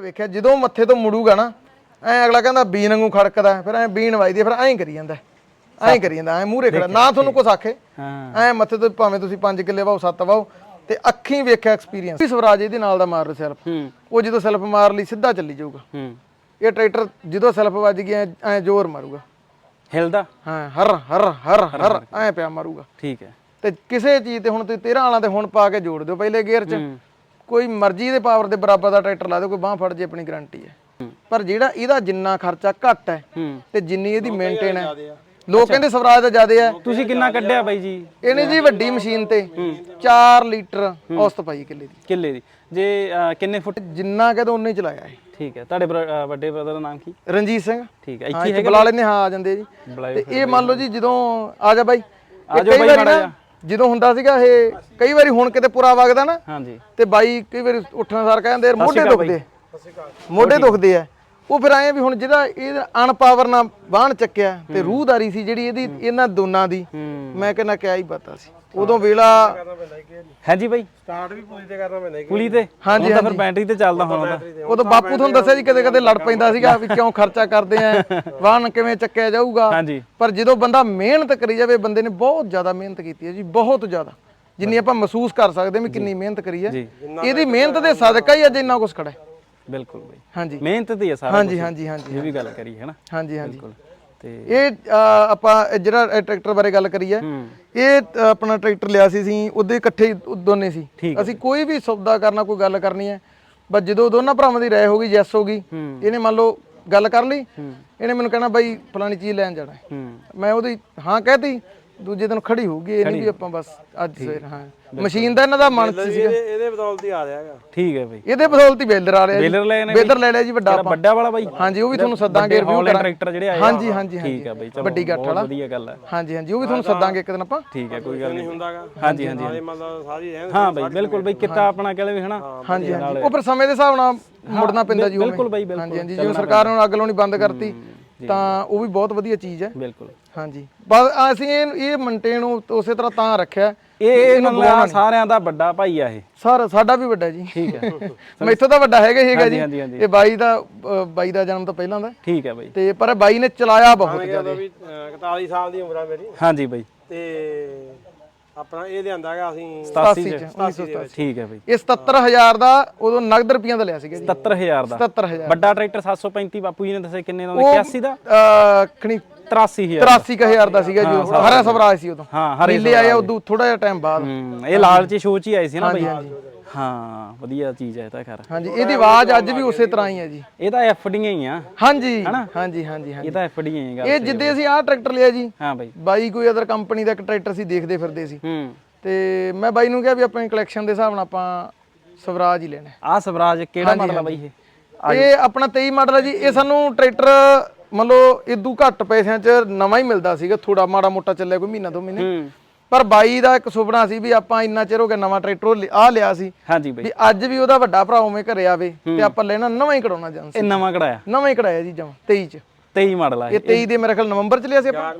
ਵੇਖਿਆ ਜਦੋਂ ਮੱਥੇ ਤੋਂ ਮੁੜੂਗਾ ਨਾ ਐ ਅਗਲਾ ਕਹਿੰਦਾ ਬੀਨ ਵਾਂਗੂ ਖੜਕਦਾ ਫਿਰ ਐ ਬੀਨ ਵੱਜਦੀ ਫਿਰ ਐਂ ਕਰੀ ਜਾਂਦਾ ਐਂ ਕਰੀ ਜਾਂਦਾ ਐ ਮੂਹਰੇ ਖੜਾ ਨਾ ਤੁਹਾਨੂੰ ਕੁਛ ਆਖੇ ਹਾਂ। ਐ ਮੱਥੇ ਤੋਂ ਭਾਵੇਂ ਤੁਸੀਂ 5 ਕਿੱਲੇ ਵਾਓ 7 ਵਾਓ ਤੇ ਅੱਖੀਂ ਵੇਖਿਆ ਐਕਸਪੀਰੀਅੰਸ ਸਵਰਾਜ ਇਹਦੇ ਨਾਲ ਦਾ ਮਾਰ ਰਿਹਾ ਸੈਲਫ ਹੂੰ। ਉਹ ਜਦੋਂ ਸੈਲਫ ਮਾਰ ਲਈ ਸਿੱਧਾ ਚੱਲੀ ਜਾਊਗਾ। ਹੂੰ। ਇਹ ਟਰੈਕਟਰ ਜਦੋਂ ਸੈਲਫ ਵੱਜ ਗਿਆ ਐ ਜ਼ੋਰ ਮਾਰੂਗਾ। ਹਿਲਦਾ? ਹਾਂ ਹਰ ਹਰ ਹਰ ਹਰ ਐ ਪਿਆ ਮਾਰੂਗਾ। ਠੀਕ ਹੈ। ਤੇ ਕਿਸੇ ਚੀਜ਼ ਤੇ ਹੁਣ ਤੁਸੀਂ 13 ਵਾਲਾਂ ਤੇ ਹੁਣ ਪਾ ਕੇ ਜੋੜ ਦਿਓ ਪਹਿਲੇ ਗੇਅਰ 'ਚ। ਕੋਈ ਮਰਜ਼ੀ ਦੇ ਪਾਵਰ ਦੇ ਬਰਾਬਰ ਦਾ ਟਰੈਕਟਰ ਲਾ ਦਿਓ ਕੋਈ ਬਾਹ ਫੜ ਜੇ ਆਪਣੀ ਗਾਰੰਟੀ ਹੈ। ਪਰ ਜਿਹੜਾ ਇਹਦਾ ਜਿੰਨਾ ਖਰਚਾ ਘੱਟ ਹੈ ਤੇ ਜਿੰਨੀ ਇਹਦੀ ਮੇਨਟੇਨ ਹੈ। ਲੋਕ ਕਹਿੰਦੇ ਸਵਰਾਜ ਦਾ ਜ਼ਿਆਦਾ ਹੈ ਤੁਸੀਂ ਕਿੰਨਾ ਕੱਢਿਆ ਬਾਈ ਜੀ? ਇਹਨੇ ਜੀ ਵੱਡੀ ਮਸ਼ੀਨ ਤੇ 4 ਲੀਟਰ ਔਸਤ ਪਾਈ ਕਿੱਲੇ ਦੀ। ਕਿੱਲੇ ਦੀ। ਜੇ ਕਿੰਨੇ ਫੁੱਟ? ਜਿੰਨਾ ਕਹਿੰਦਾ ਉਨੇ ਹੀ ਚਲਾਇਆ ਠੀਕ ਹੈ। ਤੁਹਾਡੇ ਵੱਡੇ ਬ੍ਰਦਰ ਦਾ ਨਾਮ ਕੀ? ਰਣਜੀਤ ਸਿੰਘ। ਠੀਕ ਹੈ। ਇੱਥੇ ਬੁਲਾ ਲੈਨੇ ਹਾਂ ਆ ਜਾਂਦੇ ਜੀ। ਤੇ ਇਹ ਮੰਨ ਲਓ ਜੀ ਜਦੋਂ ਆ ਜਾ ਬਾਈ। ਆ ਕਈ ਬਾਈ ਮਾੜਾ ਜਿਹਾ। ਜਦੋਂ ਹੁੰਦਾ ਸੀਗਾ ਇਹ ਕਈ ਵਾਰੀ ਹੁਣ ਕਿਤੇ ਪੂਰਾ ਵਗਦਾ ਨਾ ਹਾਂਜੀ। ਤੇ ਬਾਈ ਕਈ ਵਾਰੀ ਉੱਠਣ ਸਾਰ ਕਹਿੰਦੇ ਯਾਰ ਮੋਢੇ ਦੁਖਦੇ ਮੋਢੇ ਦੁਖਦੇ ਆ। ਉਹ ਫਿਰ ਆਏ ਵੀ ਹੁਣ ਜਿਹੜਾ ਇਹ ਅਨਪਾਵਰ ਨਾਲ ਬਾਹਣ ਚੱਕਿਆ ਤੇ ਰੂਹਦਾਰੀ ਸੀ ਜਿਹੜੀ ਇਹਦੀ ਇਹਨਾਂ ਦੋਨਾਂ ਦੀ। ਮੈਂ ਕਹਿੰਦਾ ਕਿਆ ਹੀ ਪਤਾ ਸੀ। ਉਦੋਂ ਵੇਲਾ ਹਾਂਜੀ ਬਾਈ। ਸਟਾਰਟ ਵੀ ਪੁਲਿਸ ਤੇ ਕਰਨਾ ਪੈਂਦਾ ਪੁਲੀ ਤੇ? ਹਾਂਜੀ, ਤਾਂ ਫਿਰ ਬੈਟਰੀ ਤੇ ਚੱਲਦਾ ਹੁਣ ਉਦੋਂ ਬਾਪੂ ਤੁਹਾਨੂੰ ਦੱਸਿਆ ਜੀ ਕਦੇ ਕਦੇ ਲੜ ਪੈਂਦਾ ਸੀਗਾ ਵੀ ਕਿਉਂ ਖਰਚਾ ਕਰਦੇ ਆ? ਵਾਹਨ ਕਿਵੇਂ ਚੱਕਿਆ ਜਾਊਗਾ? ਹਾਂਜੀ। ਪਰ ਜਦੋਂ ਬੰਦਾ ਮਿਹਨਤ ਕਰੀ ਜਾਵੇ ਬੰਦੇ ਨੇ ਬਹੁਤ ਜ਼ਿਆਦਾ ਮਿਹਨਤ ਕੀਤੀ ਹੈ ਜੀ ਬਹੁਤ ਜ਼ਿਆਦਾ। ਜਿੰਨੀ ਆਪਾਂ ਮਹਿਸੂਸ ਕਰ ਸਕਦੇ ਵੀ ਕਿੰਨੀ ਮਿਹਨਤ ਕਰੀ ਹੈ। ਜੀ। ਇਹਦੀ ਮਿਹਨਤ ਦੇ ਸਦਕਾ ਹੀ ਅੱਜ ਇੰਨਾ ਕੁਝ ਖੜਾ ਹੈ। ਬਿਲਕੁਲ ਬਾਈ। ਹਾਂਜੀ। ਮਿਹਨਤ ਤੇ ਹੀ ਹੈ ਸਾਰਾ ਹਾਂਜੀ। ਹਾਂਜੀ ਹਾਂਜੀ। ਇਹ ਵੀ ਗੱਲ ਕਰੀ ਹੈ ਨਾ। ਹਾਂਜੀ ਹਾਂਜੀ। ਬਿਲਕੁਲ। ਇਹ ਆਪਾਂ ਜਿਹੜਾ ਟਰੈਕਟਰ ਬਾਰੇ ਗੱਲ ਕਰੀ ਹੈ ਇਹ ਆਪਣਾ ਟਰੈਕਟਰ ਲਿਆ ਸੀ ਅਸੀਂ ਉਹਦੇ ਇਕੱਠੇ ਦੋਨੇ ਸੀ। ਅਸੀਂ ਕੋਈ ਵੀ ਸੌਦਾ ਕਰਨਾ ਕੋਈ ਗੱਲ ਕਰਨੀ ਹੈ ਬਸ ਜਦੋਂ ਦੋਨਾਂ ਭਰਾਵਾਂ ਦੀ ਰਾਏ ਹੋ ਗਈ ਯੈਸ ਹੋ ਗਈ ਇਹਨੇ ਮੰਨ ਲਓ ਗੱਲ ਕਰ ਲਈ ਇਹਨੇ ਮੈਨੂੰ ਕਹਿਣਾ ਬਾਈ ਫਲਾਣੀ ਚੀਜ਼ ਲੈਣ ਜਾਣਾ ਮੈਂ ਉਹਦੀ ਹਾਂ ਕਹਿਤੀ ਦੂਜੇ ਦਿਨ ਖੜੀ ਹੋਊਗੀ ਇਹ ਨਹੀਂ ਵੀ ਆਪਾਂ ਬਸ ਅੱਜ ਸਵੇਰ ਹਾਂ। ਮਸ਼ੀਨ ਦਾ ਇਹਨਾਂ ਦਾ ਮਨ ਸੀ ਸੀਗਾ। ਇਹਦੇ ਇਹਦੇ ਬਦੌਲਤ ਹੀ ਆ ਰਿਹਾ ਹੈਗਾ। ਠੀਕ ਹੈ ਬਾਈ। ਇਹਦੇ ਬਦੌਲਤ ਹੀ ਬੇਲਰ ਆ ਰਿਹਾ ਬੇਲਰ ਲੈ ਨੇ ਬੇਲਰ ਲੈ ਲਿਆ ਜੀ ਵੱਡਾ ਆਪਾਂ। ਵੱਡਾ ਵਾਲਾ ਬਾਈ। ਹਾਂਜੀ ਉਹ ਵੀ ਤੁਹਾਨੂੰ ਸੱਦਾਂਗੇ ਰਿਵਿਊ ਕਰਾਂਗੇ ਟਰੈਕਟਰ ਜਿਹੜੇ ਆਏ। ਹਾਂਜੀ ਹਾਂਜੀ ਹਾਂਜੀ। ਠੀਕ ਹੈ ਬਾਈ ਚਲੋ ਵੱਡੀ ਗੱਠ ਵਾਲਾ। ਵਧੀਆ ਗੱਲ ਹੈ ਹਾਂਜੀ ਹਾਂਜੀ ਉਹ ਵੀ ਤੁਹਾਨੂੰ ਸੱਦਾਂਗੇ ਇੱਕ ਦਿਨ ਆਪਾਂ। ਠੀਕ ਹੈ ਕੋਈ ਗੱਲ ਨਹੀਂ ਹੁੰਦਾਗਾ। ਹਾਂਜੀ ਹਾਂਜੀ ਨਾਲੇ ਮਤਲਬ ਸਾਰੀ ਰਹਿਣ ਹਾਂ ਬਾਈ ਬਿਲਕੁਲ ਬਾਈ ਕਿੱਤਾ ਆਪਣਾ ਕਹਿੰਦੇ ਵੀ ਹਨਾ? ਹਾਂਜੀ ਹਾਂਜੀ। ਉਹ ਪਰ ਸਮੇਂ ਦੇ ਹਿਸਾਬ ਨਾਲ ਮੁੜਨਾ ਪੈਂਦਾ ਜੀ ਉਹ ਬਿਲਕੁਲ ਬਾਈ ਬਿਲਕੁਲ। ਹਾਂਜੀ ਹਾਂਜੀ ਜਿਵੇਂ ਸਰਕਾਰ ਨੇ ਅੱਗ ਲਾਉਣੀ ਬੰਦ ਕਰਤੀ ਤਾਂ ਉਹ ਵੀ ਬਹੁਤ ਵਧੀਆ ਚੀਜ਼ ਹੈ। ਬਿਲਕੁਲ। ਹਾਂਜੀ। ਬਸ ਅਸੀਂ ਇਹ ਇਹ ਮੇਨਟੇਨ ਉਸੇ ਤਰ੍ਹਾਂ ਤਾਂ ਰੱਖਿਆ। ਇਹ ਇਹ ਮਤਲਬ ਸਾਰਿਆਂ ਦਾ ਵੱਡਾ ਭਾਈ ਆ ਇਹ। ਸਾਰਾ ਸਾਡਾ ਵੀ ਵੱਡਾ ਜੀ। ਠੀਕ ਹੈ। ਮੈਥੋਂ ਤਾਂ ਵੱਡਾ ਹੈਗਾ ਹੀ ਹੈਗਾ ਜੀ। ਇਹ ਬਾਈ ਦਾ ਬਾਈ ਦਾ ਜਨਮ ਤਾਂ ਪਹਿਲਾਂ ਦਾ। ਠੀਕ ਹੈ ਬਾਈ। ਤੇ ਪਰ ਬਾਈ ਨੇ ਚਲਾਇਆ ਬਹੁਤ ਜ਼ਿਆਦਾ। ਵੀ ਅਹ, 41 ਸਾਲ ਦੀ ਉਮਰ ਆ ਮੇਰੀ। ਹਾਂਜੀ ਬਾਈ। ਤੇ ਆਪਣਾ ਇਹ ਲਿਆਂਦਾ ਹੈਗਾ ਅਸੀਂ 87 ਚ, ਚ 1987 ਠੀਕ ਹੈ ਬਾਈ। ਇਹ 77000 ਦਾ ਉਦੋਂ ਨਗਦ ਰੁਪਈਆਂ ਦਾ ਲਿਆ ਸੀਗਾ ਜੀ। 77000 ਦਾ। 77000 ਵੱਡਾ ਟਰੈਕਟਰ 735 ਬਾਪੂ ਜੀ ਨੇ ਦੱਸਿਆ ਕਿੰਨੇ ਦਾ? ਉਹ 81 ਦਾ? ਅ, ਖਣੀ 83000 83000 ਦਾ। ਸੀਗਾ ਜੀ ਉਹ। ਹਰਾ ਸਵਰਾਜ ਸੀ ਉਦੋਂ। ਹਾਂ ਹਰੇ ਨੀਲੇ ਆਇਆ ਉਦੋਂ ਥੋੜਾ ਜਿਹਾ ਟਾਈਮ ਬਾਅਦ। ਹੂੰ ਇਹ ਲਾਲ ਚ ਸ਼ੋਅ ਚ ਹੀ ਆਏ ਸੀ ਨਾ ਬਾਈ। ਹਾਂ ਵਧੀਆ ਚੀਜ਼ ਹੈ ਇਹ ਤਾਂ ਖੈਰ। ਹਾਂਜੀ ਇਹਦੀ ਆਵਾਜ਼ ਅੱਜ ਵੀ ਉਸੇ ਤਰ੍ਹਾਂ ਹੀ ਹੈ ਜੀ। ਇਹ ਤਾਂ ਐਫਡੀਆਂ ਹੀ ਆ। ਹਾਂਜੀ ਹਾਂਜੀ ਹਾਂਜੀ ਹਾਂਜੀ। ਇਹ ਤਾਂ ਐਫਡੀਆਂ ਹੀ ਗੱਲ ਇਹ ਜਿੱਦੇ ਅਸੀਂ ਆਹ ਟਰੈਕਟਰ ਲਿਆ ਜੀ ਹਾਂ ਬਾਈ। ਬਾਈ ਕੋਈ ਅਦਰ ਕੰਪਨੀ ਦਾ ਇੱਕ ਟਰੈਕਟਰ ਸੀ ਦੇਖਦੇ ਫਿਰਦੇ ਸੀ। ਹੂੰ। ਤੇ ਮੈਂ ਬਾਈ ਨੂੰ ਕਿਹਾ ਵੀ ਆਪਣੀ ਕਲੈਕਸ਼ਨ ਦੇ ਹਿਸਾਬ ਨਾਲ ਆਪਾਂ ਸਵਰਾਜ ਹੀ ਲੈਣਾ। ਆਹ ਸਵਰਾਜ ਕਿਹੜਾ ਮਾਡਲ ਆ ਬਾਈ ਇਹ? ਇਹ ਆਪਣਾ 23 ਮਾਡਲ ਹੈ ਜੀ। ਇਹ ਸਾਨੂੰ ਟਰੈਕਟਰ ਮੰਨ ਲਓ ਇਦੋਂ ਘੱਟ ਪੈਸਿਆਂ 'ਚ ਨਵਾਂ ਹੀ ਮਿਲਦਾ ਸੀਗਾ। ਥੋੜਾ ਮਾੜਾ ਮੋਟਾ ਚੱਲਿਆ ਕੋਈ ਮਹੀਨਾ ਦੋ ਮਹੀਨੇ। ਹੂੰ। ਪਰ ਬਾਈ ਦਾ ਇੱਕ ਸੁਪਨਾ ਸੀ ਵੀ ਆਪਾਂ ਇੰਨਾ ਚਿਰ ਹੋ ਗਿਆ ਨਵਾਂ ਟਰੈਕਟਰ ਆ ਲਿਆ ਸੀ। ਹਾਂਜੀ ਬਾਈ। ਵੀ ਅੱਜ ਵੀ ਉਹਦਾ ਵੱਡਾ ਭਰਾ ਉਵੇਂ ਘਰੇ ਆਵੇ ਤੇ ਆਪਾਂ ਲੈਣਾ ਨਵਾਂ ਹੀ ਕਢਾਉਣਾ ਜਾਂ ਇਹ ਨਵਾਂ ਕਢਾਇਆ। ਨਵਾਂ ਹੀ ਕਢਾਇਆ ਜੀ ਜਮ 23 ਚ। 23 ਮਾਡਲ ਆ ਇਹ। 23 ਦੇ ਮੇਰੇ ਖਿਆਲ ਨਵੰਬਰ ਚ ਲਿਆ ਸੀ ਆਪਾਂ?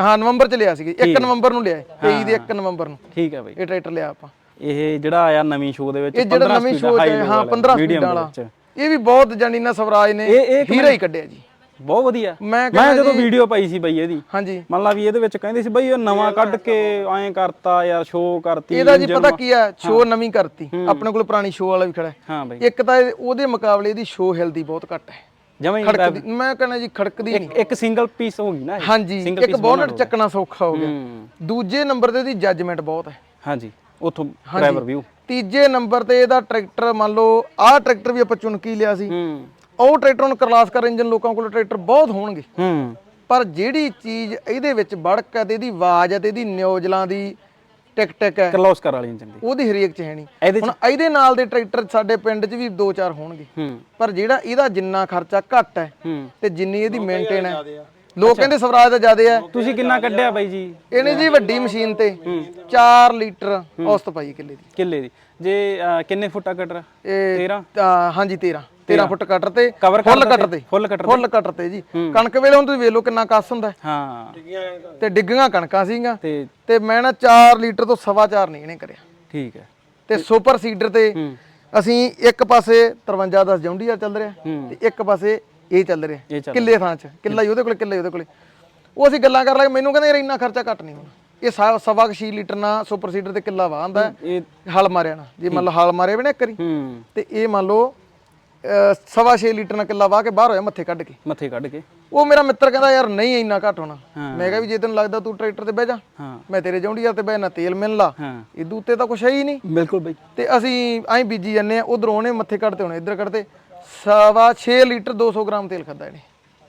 ਹਾਂ ਨਵੰਬਰ ਚ ਲਿਆ ਸੀ। 1 ਨਵੰਬਰ ਨੂੰ ਲਿਆ ਇਹ, 23 ਦੇ 1 ਨਵੰਬਰ ਨੂੰ। ਠੀਕ ਹੈ ਬਾਈ। ਇਹ ਟਰੈਕਟਰ ਲਿਆ ਆਪਾਂ। ਇਹ ਜਿਹੜਾ ਆਇਆ ਨਵੀਂ ਸ਼ੋਅ ਦੇ ਵਿੱਚ ਇਹ ਜਿਹੜਾ ਨਵੀਂ ਸ਼ੋਅ ਹੈ ਹਾਂ 15 ਸਪੀਡ ਵਾਲਾ। ਇਹ ਵੀ ਬਹੁਤ ਜਾਨੀ ਨਾ ਸਵਰਾਜ ਨੇ ਹੀਰਾ ਹੀ ਕੱਢਿਆ ਜੀ। ਬਹੁਤ ਵਧੀਆ। ਮੈਂ ਮੈਂ ਜਦੋਂ ਵੀਡੀਓ ਪਾਈ ਸੀ ਬਾਈ ਇਹਦੀ ਹਾਂਜੀ। ਮੰਨ ਲਾ ਵੀ ਇਹਦੇ ਵਿੱਚ ਕਹਿੰਦੇ ਸੀ ਬਈ ਇਹ ਨਵਾਂ ਕੱਢ ਕੇ ਐਂ ਕਰਤਾ ਯਾਰ ਸ਼ੋਅ ਕਰਤੀ ਇਹਦਾ ਜੀ ਪਤਾ ਕੀ ਆ ਸ਼ੋਅ ਨਵੀਂ ਕਰਤੀ। ਆਪਣੇ ਕੋਲ ਪੁਰਾਣੀ ਸ਼ੋਅ ਵਾਲਾ ਵੀ ਖੜਾ ਹੈ। ਹਾਂ ਬਾਈ। ਇੱਕ ਤਾਂ ਉਹਦੇ ਮੁਕਾਬਲੇ ਇਹਦੀ ਸ਼ੋਅ ਹਿਲਦੀ ਬਹੁਤ ਘੱਟ ਹੈ। ਜਮਾਂ ਖੜਕਦੀ ਮੈਂ ਕਹਿੰਦਾ ਜੀ ਖੜਕਦੀ ਨਹੀਂ ਇੱਕ ਸਿੰਗਲ ਪੀਸ ਹੋ ਗਈ ਨਾ ਇਹ। ਹਾਂਜੀ ਇੱਕ ਬੋਨਟ ਚੱਕਣਾ ਸੌਖਾ ਹੋ ਗਿਆ। ਦੂਜੇ ਨੰਬਰ ਤੇ ਇਹਦੀ ਜੱਜਮੈਂਟ ਬਹੁਤ ਹੈ। ਹਾਂਜੀ ਉਥੋਂ ਡਰਾਈਵਰ ਵਿਊ ਤੀਜੇ ਨੰਬਰ ਤੇ ਇਹਦਾ ਟਰੈਕਟਰ ਮੰਨ ਲਓ ਆਹ ਟਰੈਕਟਰ ਵੀ ਆਪਾਂ ਚੁਣਕੀ ਲਿਆ ਸੀ। ਉਹ ਟਰੈਕਟਰ ਨੂੰ ਕਰਲਾਸਕਰ ਇੰਜਨ ਲੋਕਾਂ ਕੋਲ ਟਰੈਕਟਰ ਬਹੁਤ ਹੋਣਗੇ। ਹੂੰ। ਪਰ ਜਿਹੜੀ ਚੀਜ਼ ਇਹਦੇ ਵਿੱਚ ਬੜਕ ਹੈ ਤੇ ਇਹਦੀ ਆਵਾਜ਼ ਹੈ ਤੇ ਇਹਦੀ ਨਿਊਜ਼ਲਾਂ ਦੀ ਟਿਕ ਟਿਕ ਹੈ ਕਰਲੋਸ ਕਰ ਵਾਲੀ ਇੰਜਨ ਦੀ। ਉਹਦੀ ਹਰੇਕ ਚ ਹੈ ਨਹੀਂ ਹੁਣ ਇਹਦੇ ਨਾਲ ਦੇ ਟਰੈਕਟਰ ਸਾਡੇ ਪਿੰਡ 'ਚ ਵੀ 2-4 ਹੋਣਗੇ। ਹੂੰ। ਪਰ ਜਿਹੜਾ ਇਹਦਾ ਜਿੰਨਾ ਖਰਚਾ ਘੱਟ ਹੈ ਹੂੰ। ਤੇ ਜਿੰਨੀ ਇਹਦੀ ਮੇਨਟੇਨ ਹੈ। ਲੋਕ ਕਹਿੰਦੇ ਸਵਰਾਜ ਦਾ ਜ਼ਿਆਦਾ ਹੈ ਤੁਸੀਂ ਕਿੰਨਾ ਕੱਢਿਆ ਬਾਈ ਜੀ? ਇਹਨੇ ਜੀ ਵੱਡੀ ਮਸ਼ੀਨ ਤੇ 4 ਲੀਟਰ ਔਸਤ ਪਾਈ ਕਿੱਲੇ ਦੀ। ਕਿੱਲੇ ਦੀ। ਜੇ ਕਿੰਨੇ ਫੁੱਟਾ ਕਟਰ? ਇਹ 13 ਤਾਂ ਹਾਂਜੀ 13 13 ਫੁੱਟ ਕਟਰ ਤੇ ਫੁੱਲ ਕਟਰ ਤੇ ਫੁੱਲ ਕਟਰ ਫੁੱਲ ਕਟਰ ਤੇ ਜੀ। ਕਣਕ ਵੇਲੇ ਹੁਣ ਤੁਸੀਂ ਵੇਖ ਲਓ ਕਿੰਨਾ ਕੱਸ ਹੁੰਦਾ। ਹੈ। ਤੇ। ਡਿੱਗੀਆਂ ਕਣਕਾਂ ਸੀਗੀਆਂ। ਤੇ ਤੇ ਮੈਂ ਨਾ 4 ਲੀਟਰ ਤੋਂ ਸਵਾ ਚਾਰ ਨਹੀਂ ਇਹਨੇ ਕਰਿਆ। ਠੀਕ ਹੈ। ਤੇ ਸੁਪਰ ਸੀਡਰ ਤੇ ਅਸੀਂ ਇੱਕ ਪਾਸੇ 53 10 ਜੌਂਡੀਆ ਚੱਲ ਰਿਹਾ। ਤੇ ਇੱਕ ਪਾਸੇ ਇਹ ਚੱਲ ਰਿਹਾ। ਕਿੱਲੇ ਥਾਂ ਚ ਕਿੱਲਾ ਹੀ ਉਹਦੇ ਕੋਲੇ ਕਿੱਲਾ ਹੀ ਉਹਦੇ ਕੋਲੇ। ਉਹ ਅਸੀਂ ਗੱਲਾਂ ਕਰ ਲਾਂਗੇ ਮੈਨੂੰ ਕਹਿੰਦੇ ਯਾਰ ਇੰਨਾ ਖਰਚਾ ਘੱਟ ਨਹੀਂ ਹੋਣਾ। ਇਹ ਸਵਾ ਕੁ ਛੇ ਲੀਟਰ ਨਾਲ ਸੁਪਰ ਸੀਡਰ ਤੇ ਕਿੱਲਾ ਵਾਹਦਾ ਇਹ ਹਲ ਮਾਰਿਆ ਨਾ। ਜੇ ਮੰਨ ਲਓ ਹਲ ਮਾਰੇ ਵੀ ਨਾ ਇੱਕ ਵਾਰੀ। ਤੇ ਇਹ ਮੰਨ ਲਓ ਸਵਾ ਛੇ ਲੀਟਰ ਨਾਲ ਕਿੱਲਾ ਵਾਹ ਕੇ ਬਾਹਰ ਹੋਇਆ ਮੱਥੇ ਕੱਢ ਕੇ। ਮੱਥੇ ਕੱਢ ਕੇ। ਉਹ ਮੇਰਾ ਮਿੱਤਰ ਕਹਿੰਦਾ ਯਾਰ ਨਹੀਂ ਇੰਨਾ ਘੱਟ ਹੋਣਾ। ਮੈਂ ਕਿਹਾ ਵੀ ਜੇ ਤੈਨੂੰ ਲੱਗਦਾ ਤੂੰ ਟਰੈਕਟਰ ਤੇ ਬਹਿ ਜਾ ਮੈਂ ਤੇਰੇ ਜੌਂਡੀਆ ਤੇ ਬਹਿ ਨਾ ਤੇਲ ਮਿਲ ਲਾ। ਇਦੂ ਉੱਤੇ ਤਾਂ ਕੁਛ ਹੈ ਹੀ ਨਹੀਂ। ਬਿਲਕੁਲ ਬਈ। ਤੇ ਅਸੀਂ ਐਂ ਬੀਜੀ ਜੰਨੇ ਆ ਉਧਰੋਂ ਉਹਨੇ ਮੱਥੇ ਕੱਢਤੇ ਹੋਣੇ ਇੱਧਰ ਕੱਢਤੇ ਸਵਾ 6 ਲੀਟਰ 200 ਗ੍ਰਾਮ ਤੇਲ ਖਾਦਾ ਇਹਨੇ।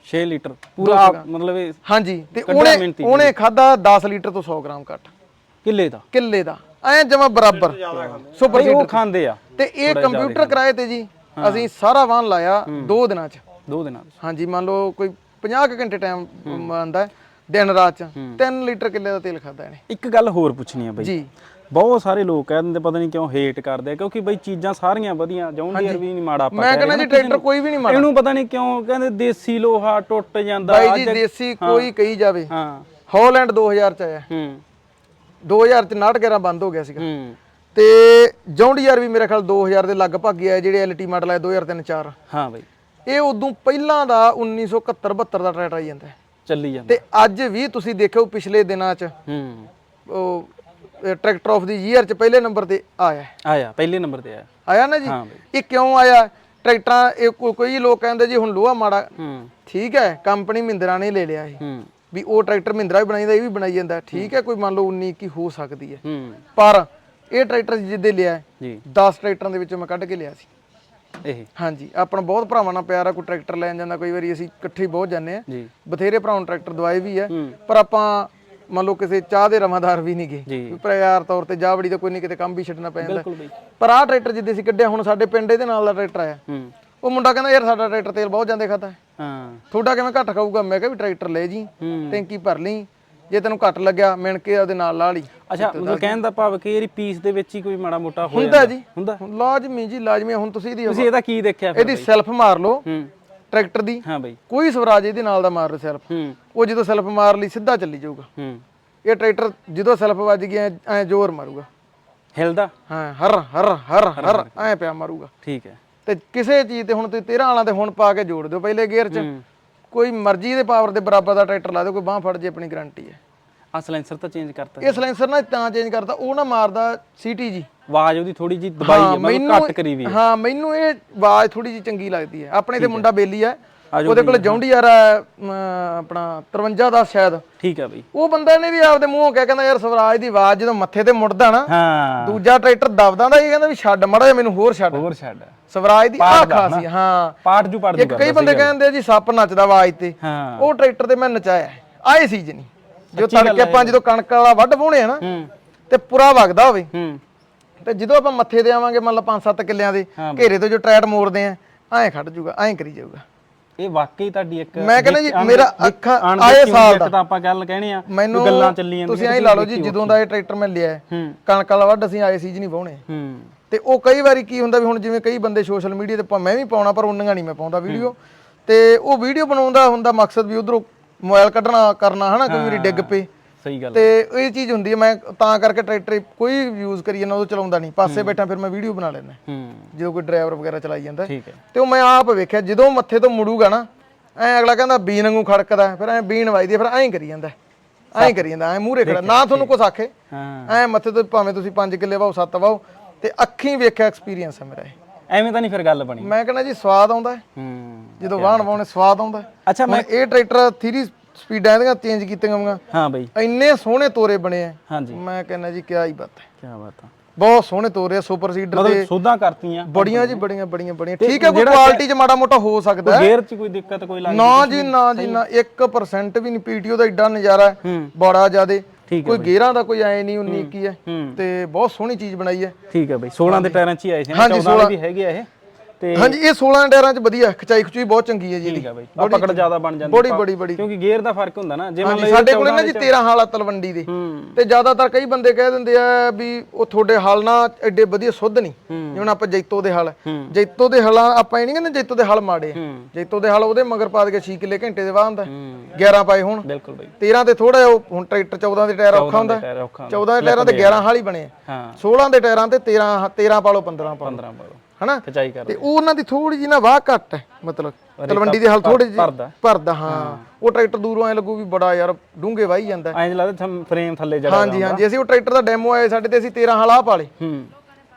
6 ਲੀਟਰ। ਪੂਰਾ ਮਤਲਬ ਹਾਂਜੀ ਤੇ ਉਹਨੇ ਉਹਨੇ ਖਾਦਾ 10 ਲੀਟਰ ਤੋਂ 100 ਗ੍ਰਾਮ ਘੱਟ। ਕਿੱਲੇ ਦਾ? ਕਿੱਲੇ ਦਾ। ਐਂ ਜਮਾ ਬਰਾਬਰ। ਸੁਪਰ ਉਹ ਖਾਂਦੇ ਆ। ਤੇ ਇਹ ਕੰਪਿਊਟਰ ਕਿਰਾਏ ਤੇ ਜੀ। ਅਸੀਂ ਸਾਰਾ ਵਾਹਨ ਲਾਇਆ 2 ਦਿਨਾਂ ਚ। ਦੋ ਦਿਨਾਂ ਦੇ ਹਾਂਜੀ ਮੰਨ ਲਓ ਕੋਈ 50 ਕੁ ਘੰਟੇ ਟਾਈਮ ਆਂਦਾ ਦਿਨ ਰਾਤ ਚ। 3 ਲੀਟਰ ਕਿੱਲੇ ਦਾ ਤੇਲ ਖਾਦਾ ਇਹਨੇ। ਇੱਕ ਗੱਲ ਹੋਰ ਪੁੱਛਣੀ ਆ ਬਈ। ਜੀ। ਬਹੁਤ ਸਾਰੇ ਲੋਕ ਕਹਿ ਦਿੰਦੇ ਪਤਾ ਨਹੀਂ ਕਿਉਂ ਹੇਟ ਕਰਦੇ ਆ ਕਿਉਂਕਿ ਬਈ ਚੀਜ਼ਾਂ ਸਾਰੀਆਂ ਵਧੀਆ ਜੌਂਡੀਅਰ ਵੀ ਨਹੀਂ ਮਾੜਾ ਆਪਾਂ ਮੈਂ ਕਹਿੰਦਾ ਜੀ ਟਰੈਕਟਰ ਕੋਈ ਵੀ ਨਹੀਂ ਮਾੜਾ। ਇਹਨੂੰ ਪਤਾ ਨਹੀਂ ਕਿਉਂ ਕਹਿੰਦੇ ਦੇਸੀ ਲੋਹਾ ਟੁੱਟ ਜਾਂਦਾ ਬਾਈ ਜੀ ਦੇਸੀ ਕੋਈ ਕਹੀ ਜਾਵੇ। ਹਾਂ। ਹਾਲੈਂਡ 2000 ਚ ਆਇਆ। ਹੂੰ। 2000 ਚ 69 ਬੰਦ ਹੋ ਗਿਆ ਸੀਗਾ। ਹੂੰ। ਤੇ ਜੌਂਡੀਆਰ ਵੀ ਮੇਰੇ ਖਿਆਲ 2000 ਦੇ ਲਗਭਗ ਹੀ ਆਏ ਜਿਹੜੇ ਐਲਟੀ ਮਾਡਲ ਆਏ 2003 4 ਹਾਂ ਬਈ। ਇਹ ਉਦੋਂ ਪਹਿਲਾਂ ਦਾ 1971 72 ਦਾ ਟਰੈਕਟਰ ਆਈ ਜਾਂਦਾ ਹੈ। ਚੱਲੀ ਜਾਂਦਾ। ਤੇ ਅੱਜ ਵੀ ਤੁਸੀਂ ਦੇਖਿਓ ਪਿਛਲੇ ਦਿਨਾਂ ਚ ਹੂੰ। ਉਹ ਟਰੈਕਟਰ ਆਫ ਦੀ ਈਅਰ ਚ ਪਹਿਲੇ ਨੰਬਰ ਤੇ ਆਇਆ। ਆਇਆ ਪਹਿਲੇ ਨੰਬਰ ਤੇ ਆਇਆ। ਆਇਆ ਨਾ ਜੀ? ਇਹ ਕਿਉਂ ਆਇਆ? ਟਰੈਕਟਰਾਂ ਇਹ ਕੋਈ ਲੋਕ ਕਹਿੰਦੇ ਜੀ ਹੁਣ ਲੋਹਾ ਮਾੜਾ ਹੂੰ। ਠੀਕ ਹੈ ਕੰਪਨੀ ਮਹਿੰਦਰਾ ਨੇ ਲੈ ਲਿਆ ਇਹ। ਹੂੰ। ਵੀ ਉਹ ਟਰੈਕਟਰ ਮਹਿੰਦਰਾ ਵੀ ਬਣਾਈ ਜਾਂਦਾ ਇਹ ਵੀ ਬਣਾਈ ਜਾਂਦਾ ਠੀਕ ਹੈ ਕੋਈ ਮੰਨ ਲਓ 19 ਕੀ ਹੋ ਸਕਦੀ ਹੈ। ਹੂੰ। ਪਰ ਇਹ ਟਰੈਕਟਰ ਜਿੱਦੇ ਲਿਆ ਜੀ। 10 ਟਰੈਕਟਰਾਂ ਦੇ ਵਿੱਚੋਂ ਮੈਂ ਕੱਢ ਕੇ ਲਿਆ ਸੀ। ਇਹ। ਹਾਂਜੀ ਆਪਣਾ ਬਹੁਤ ਭਰਾਵਾਂ ਨਾਲ ਪਿਆਰ ਆ ਕੋਈ ਟਰੈਕਟਰ ਲੈਣ ਜਾਂਦਾ ਕਈ ਵਾਰੀ ਅਸੀਂ ਇਕੱਠੇ ਬਹੁਤ ਜਾਂਦੇ ਆ। ਜੀ। ਬਥੇਰੇ ਭਰਾਵਾਂ ਨੂੰ ਟਰੈਕਟਰ ਦਵਾਏ ਵੀ ਆ। ਪਰ ਆਪਾਂ ਮੰਨ ਲਓ ਕਿਸੇ ਚਾਹ ਦੇ ਰਮਾਦਾਰ ਵੀ ਨਹੀਂ ਗਏ ਜੀ। ਵੀ ਪਿਆਰ ਤੌਰ ਤੇ ਜਾਵੜੀ ਦਾ ਕੋਈ ਨਹੀਂ ਕਿਤੇ ਕੰਮ ਵੀ ਛੱਡਣਾ ਪੈ ਜਾਂਦਾ। ਪਰ ਆਹ ਟਰੈਕਟਰ ਜਿੱਦੇ ਅਸੀਂ ਕੱਢਿਆ ਹੁਣ ਸਾਡੇ ਪਿੰਡ ਇਹਦੇ ਨਾਲ ਦਾ ਟਰੈਕਟਰ ਆਇਆ। ਉਹ ਮੁੰਡਾ ਕਹਿੰਦਾ ਯਾਰ ਸਾਡਾ ਟਰੈਕਟਰ ਤੇਲ ਬਹੁਤ ਜਾਂਦੇ ਖਾਦਾ ਹਾਂ। ਤੁਹਾਡਾ ਕਿਵੇਂ ਘੱਟ ਖਾਊਗਾ? ਮੈਂ ਕਿਹਾ ਵੀ ਟਰੈਕਟਰ ਲੈ ਜੀ ਟੈਂਕੀ ਭਰ ਲਈ ਜੇ ਤੈਨੂੰ ਘੱਟ ਲੱਗਿਆ ਮਿਣ ਕੇ ਉਹਦੇ ਨਾਲ ਲਾ ਲਈ। ਅੱਛਾ ਮਤਲਬ ਕਹਿਣ ਦਾ ਭਾਵ ਕਿ ਇਹਦੀ ਪੀਸ ਦੇ ਵਿੱਚ ਹੀ ਕੋਈ ਮਾੜਾ ਮੋਟਾ ਹੋ ਹੁੰਦਾ ਜੀ। ਹੁੰਦਾ? ਲਾਜ਼ਮੀ ਜੀ ਲਾਜ਼ਮੀ ਹੁਣ ਤੁਸੀਂ ਇਹਦੀ ਤੁਸੀਂ ਇਹਦਾ ਕੀ ਦੇਖਿਆ ਫਿਰ ਇਹਦੀ ਸੈਲਫ ਮਾਰ ਲਓ। ਹੂੰ। ਟਰੈਕਟਰ ਦੀ। ਹਾਂ ਬਈ। ਕੋਈ ਸਵਰਾਜ ਇਹਦੇ ਨਾਲ ਦਾ ਮਾਰ ਲਓ ਸੈਲਫ ਹੂੰ। ਉਹ ਜਦੋਂ ਸੈਲਫ ਮਾਰ ਲਈ ਸਿੱਧਾ ਚੱਲੀ ਜਾਊਗਾ। ਹੂੰ। ਇਹ ਟਰੈਕਟਰ ਜਦੋਂ ਸੈਲਫ ਵੱਜ ਗਿਆ ਐ ਜ਼ੋਰ ਮਾਰੂਗਾ। ਹਿਲਦਾ? ਹਾਂ ਹਰ ਹਰ ਹਰ ਹਰ ਐ ਪਿਆ ਮਾਰੂਗਾ। ਠੀਕ ਹੈ। ਤੇ ਕਿਸੇ ਚੀਜ਼ ਤੇ ਹੁਣ ਤੁਸੀਂ 13 ਵਾਲਾਂ ਤੇ ਹੁਣ ਪਾ ਕੇ ਜੋੜ ਦਿਓ ਪਹਿਲੇ ਗੇਅਰ 'ਚ। ਕੋਈ ਮਰਜ਼ੀ ਦੇ ਪਾਵਰ ਦੇ ਬਰਾਬਰ ਦਾ ਟਰੈਕਟਰ ਲਾ ਦਿਓ ਕੋਈ ਬਾਹ ਫੜ ਜੇ ਆਪਣੀ ਗਾਰੰਟੀ ਹੈ। ਆ ਸਲੈਂਸਰ ਤਾਂ ਚੇਂਜ ਕਰਤਾ ਇਹ ਸਲੈਂਸਰ ਨਾ ਤਾਂ ਚੇਂਜ ਕਰਤਾ ਉਹ ਨਾ ਮਾਰਦਾ ਸੀਟੀ ਜੀ ਆਵਾਜ਼ ਉਹਦੀ ਥੋੜੀ ਜੀ ਦਬਾਈ ਹੈ ਮਤਲਬ ਘੱਟ ਕਰੀ ਵੀ ਹੈ। ਮੈਨੂੰ ਇਹ ਆਵਾਜ਼ ਥੋੜੀ ਜੀ ਚੰਗੀ ਲੱਗਦੀ ਹੈ। ਆਪਣੇ ਤੇ ਮੁੰਡਾ ਬੇਲੀ ਹੈ ਉਹਦੇ ਕੋਲ ਜੌਂਡੀਆਰ ਆਪਣਾ 53 ਦਾ ਸ਼ਾਇਦ। ਠੀਕ ਹੈ ਬਈ। ਉਹ ਬੰਦਾ ਨੇ ਵੀ ਆਪਦੇ ਮੂੰਹੋਂ ਕਿਹਾ ਕਹਿੰਦਾ ਯਾਰ ਸਵਰਾਜ ਦੀ ਆਵਾਜ਼ ਜਦੋਂ ਮੱਥੇ ਤੇ ਮੁੜਦਾ ਨਾ ਹਾਂ। ਦੂਜਾ ਟਰੈਕਟਰ ਦਬਦਾ ਦਾ ਇਹ ਕਹਿੰਦਾ ਵੀ ਛੱਡ ਮੜਾ ਜਿਹਾ ਮੈਨੂੰ ਹੋਰ ਛੱਡ। ਹੋਰ ਛੱਡ। ਸਵਰਾਜ ਦੀ ਆਹ ਖਾਸੀ ਹਾਂ। ਪਾਠ ਜੂ ਪੜ ਇੱਕ ਕਈ ਬੰਦੇ ਕਹਿੰਦੇ ਆ ਜੀ ਸੱਪ ਨੱਚਦਾ ਆਵਾਜ਼ ਤੇ। ਹਾਂ। ਉਹ ਟਰੈਕਟਰ ਤੇ ਮੈਂ ਨਚਾਇਆ। ਆਏ ਸੀ ਜਨੀ ਜੋ ਤੜਕੇ ਆਪਾਂ ਜਦੋਂ ਕਣਕ ਵਾਲਾ ਵੱਢ ਪਾਉਣੇ ਆ ਨਾ ਤੇ ਪੂਰਾ ਵਗਦਾ ਹੋਵੇ। ਤੇ ਜਦੋਂ ਆਪਾਂ ਮੱਥੇ ਤੇ ਆਵਾਂਗੇ ਮੰਨ ਲਾ 5-7 ਕਿੱਲਿਆਂ ਦੇ ਘੇਰੇ ਤੋਂ ਜੋ ਟਰੈਟ ਮੋੜਦੇ ਆ ਐਂ ਖੜ ਜੂਗਾ ਐਂ ਕਰੀ ਜਾਊਗਾ। ਇਹ ਵਾਕਈ ਤੁਹਾਡੀ ਇੱਕ ਮੈਂ ਕਹਿੰਦਾ ਜੀ ਮੇਰਾ ਅੱਖਾਂ ਆਏ ਸਾਲ ਦਾ। ਤਾਂ ਆਪਾਂ ਗੱਲ ਕਹਿਣੇ ਆ ਮੈਨੂੰ ਗੱਲਾਂ ਚੱਲੀ ਜਾਂਦੀਆਂ ਤੁਸੀਂ ਐਂ ਲਾ ਲਓ ਜੀ ਜਦੋਂ ਦਾ ਇਹ ਟਰੈਕਟਰ ਮੈਂ ਲਿਆ ਕਣਕ ਵਾਲਾ ਵੱਢ ਅਸੀਂ ਆਏ ਸੀ ਜੀ ਨਹੀਂ ਪਾਉਣੇ ਤੇ ਉਹ ਕਈ ਵਾਰੀ ਕੀ ਹੁੰਦਾ ਵੀ ਹੁਣ ਜਿਵੇਂ ਕਈ ਬੰਦੇ ਸੋਸ਼ਲ ਮੀਡੀਆ ਤੇ ਮੈਂ ਵੀ ਪਾਉਣਾ ਪਰ ਉਹਨਾਂ ਨਹੀਂ ਮੈਂ ਪਾਉਂਦਾ ਵੀਡੀਓ ਤੇ ਉਹ ਵੀਡੀਓ ਬਣਾਉਣ ਦਾ ਹੁੰਦਾ ਮਕਸਦ ਵੀ ਉਧਰੋਂ ਮੋਬਾਈਲ ਕੱਢਣਾ ਕਰਨਾ ਹਨਾ ਕਈ ਵਾਰੀ ਡਿੱਗ ਪਏ। ਸਹੀ ਗੱਲ ਤੇ ਇਹ ਚੀਜ਼ ਹੁੰਦੀ ਹੈ ਮੈਂ ਤਾਂ ਕਰਕੇ ਟਰੈਕਟਰ ਕੋਈ ਯੂਜ਼ ਕਰੀ ਜਾਂਦਾ ਉਹ ਚਲਾਉਂਦਾ ਨਹੀਂ। ਪਾਸੇ ਬੈਠਾ ਫਿਰ ਮੈਂ ਵੀਡੀਓ ਬਣਾ ਲੈਂਦਾ। ਹੂੰ। ਜਦੋਂ ਕੋਈ ਡਰਾਈਵਰ ਵਗੈਰਾ ਚਲਾਈ ਜਾਂਦਾ। ਠੀਕ ਹੈ। ਤੇ ਉਹ ਮੈਂ ਆਪ ਵੇਖਿਆ ਜਦੋਂ ਮੱਥੇ ਤੋਂ ਮੁੜੂਗਾ ਨਾ ਐ ਅਗਲਾ ਕਹਿੰਦਾ ਬੀਨ ਵਾਂਗੂ ਖੜਕਦਾ ਫਿਰ ਐ ਬੀਨ ਵੱਜਦੀ ਫਿਰ ਐਂ ਕਰੀ ਜਾਂਦਾ। ਐਂ ਕਰੀ ਜਾਂਦਾ ਐ ਮੂਹਰੇ ਖੜਾ ਨਾ ਤੁਹਾਨੂੰ ਕੁਛ ਆਖੇ। ਐ ਮੱਥੇ ਤੋਂ ਭਾਵੇਂ ਤੁਸੀਂ 5 ਕਿੱਲੇ ਵਾਓ 7 ਵਾਓ ਤੇ ਅੱਖੀਂ ਵੇਖਿਆ ਐਕਸਪੀਰੀਅੰਸ ਹੈ ਮੇਰਾ ਇਹ। ਐਵੇਂ ਤਾਂ ਨਹੀਂ ਫਿਰ ਗੱਲ ਬਣੀ? ਮੈਂ ਕਹਿੰਦਾ ਜੀ ਸਵਾਦ ਆਉਂਦਾ ਹੈ। ਜਦੋਂ ਵਾਹਣ ਵਾਉਣੇ ਸਵਾਦ ਆਉਂਦਾ। ਅੱਛਾ ਹੁਣ ਇਹ ਟਰੈਕਟਰ 3 ਸਪੀਡਾਂ ਇਹਦੀਆਂ ਚੇਂਜ ਕੀਤੀਆਂ ਹੋਈਆਂ। ਹਾਂ ਬਈ। ਇੰਨੇ ਸੋਹਣੇ ਤੋਰੇ ਬਣੇ ਆ। ਹਾਂਜੀ। ਮੈਂ ਕਹਿੰਦਾ ਜੀ ਕਿਆ ਹੀ ਬਾਤ ਹੈ। ਕੀ ਬਾਤ ਆ। ਬਹੁਤ ਸੋਹਣੇ ਤੋਰੇ ਆ ਸੁਪਰ ਸੀਡਰ ਦੇ। ਮਤਲਬ ਸੋਧਾਂ ਕਰਤੀਆਂ। ਬੜੀਆਂ ਜੀ ਬੜੀਆਂ ਬੜੀਆਂ ਬੜੀਆਂ। ਠੀਕ ਹੈ ਕੋਈ ਕੁਆਲਿਟੀ 'ਚ ਮਾੜਾ ਮੋਟਾ ਹੋ ਸਕਦਾ ਹੈ। ਗੇਅਰ 'ਚ ਕੋਈ ਦਿੱਕਤ ਕੋਈ ਲੱਗ ਨਾ ਜੀ ਨਾ ਜੀ ਨਾ। 1% ਵੀ ਨਹੀਂ ਪੀਟੀਓ ਦਾ ਐਡਾ ਨਜ਼ਾਰਾ ਹੈ। ਹੂੰ। ਬੜਾ ਜ਼ਿਆਦੇ। ਠੀਕ ਕੋਈ ਗੇਅਰਾਂ ਦਾ ਕੋਈ ਐ ਨਹੀਂ 19 ਕੀ ਹੈ ਹੂੰ। ਤੇ ਬਹੁਤ ਸੋਹਣੀ ਚੀਜ਼ ਬਣਾਈ ਹੈ। ਠੀਕ ਹੈ ਬਈ। 16 ਦੇ ਟਾਇਰਾਂ 'ਚ ਹੀ ਆਏ ਸੀ ਨਾ ਹਾਂਜੀ, 14 ਵਾਲੇ ਵੀ ਹੈਗੇ ਆ ਇਹ? ਤੇ ਹਾਂਜੀ ਇਹ 16 ਟਾਇਰਾਂ 'ਚ ਵਧੀਆ ਖਚਾਈ ਖਚੂਈ ਬਹੁਤ ਚੰਗੀ ਹੈ ਜੀ ਠੀਕ ਬਈ ਆ ਪਕੜ ਜ਼ਿਆਦਾ ਬਣ ਜਾਂਦੀ ਬੜੀ ਬੜੀ ਬੜੀ। ਕਿਉਂਕਿ ਗੇਅਰ ਦਾ ਫ਼ਰਕ ਹੁੰਦਾ ਨਾ ਜੇ ਮੰਨ ਲਓ ਸਾਡੇ ਕੋਲੇ ਨਾ ਜੀ 13 ਹਾਲ ਆ ਤਲਵੰਡੀ ਦੇ। ਤੇ ਜ਼ਿਆਦਾਤਰ ਕਈ ਬੰਦੇ ਕਹਿ ਦਿੰਦੇ ਆ ਵੀ ਉਹ ਤੁਹਾਡੇ ਹਲ ਨਾ ਐਡੇ ਵਧੀਆ ਸੁੱਧ ਨਹੀਂ। ਜਿਵੇਂ ਆਪਾਂ ਜੈਤੋ ਦੇ ਹਲ। ਜੈਤੋ ਦੇ ਹਲਾਂ ਆਪਾਂ ਇਹ ਨਹੀਂ ਕਹਿੰਦੇ ਜੈਤੋ ਦੇ ਹਲ ਮਾੜੇ ਆ। ਜੈਤੋ ਦੇ ਹਲ ਉਹਦੇ ਮਗਰ ਪਾ ਕੇ 6 ਕਿੱਲੇ ਘੰਟੇ ਦੇ ਬਾਅਦ ਹੁੰਦਾ। ਹੂੰ। 11 ਪਾਏ ਹੁਣ। ਬਿਲਕੁਲ ਬਈ। 13 ਤੇ ਥੋੜਾ ਉਹ ਹੁਣ ਟਰੈਕਟਰ 14 ਦੇ ਟਾਇਰ ਔਖਾ ਹੁੰਦਾ। ਟਾਇਰ ਔਖਾ ਹੁੰਦਾ। 14 ਦੇ ਟਾਇਰਾਂ ਤੇ 11 ਹਾਲ ਹੀ ਬਣੇ ਆ। ਹਾਂ। 16 ਦੇ ਟਾਇਰਾਂ ਤੇ 13 13 ਪਾ ਲਓ 15 ਪਾ ਲਓ। 15 ਪਾਓ ਹਨਾ? ਖਚਾਈ ਕਰ ਤੇ ਉਹ ਉਹਨਾਂ ਦੀ ਥੋੜੀ ਜਿਹੀ ਨਾ ਵਾਹ ਘੱਟ ਹੈ ਮਤਲਬ ਤਲਵੰਡੀ ਦੇ ਹਲ ਥੋੜੇ ਜਿਹੇ ਭਰਦਾ। ਹਾਂ। ਉਹ ਟਰੈਕਟਰ ਦੂਰੋਂ ਐ ਲੱਗੂ ਵੀ ਬੜਾ ਯਾਰ ਡੂੰਘੇ ਵਾਹੀ ਜਾਂਦਾ ਐਂ ਲੱਗਦਾ ਫਰੇਮ ਥੱਲੇ ਜੜਾ ਹਾਂਜੀ ਹਾਂਜੀ ਅਸੀਂ ਉਹ ਟਰੈਕਟਰ ਦਾ ਡੈਮੋ ਆਏ ਸਾਡੇ ਤੇ ਅਸੀਂ 13 ਹਲ ਆਹ ਪਾਲੇ ਹੂੰ।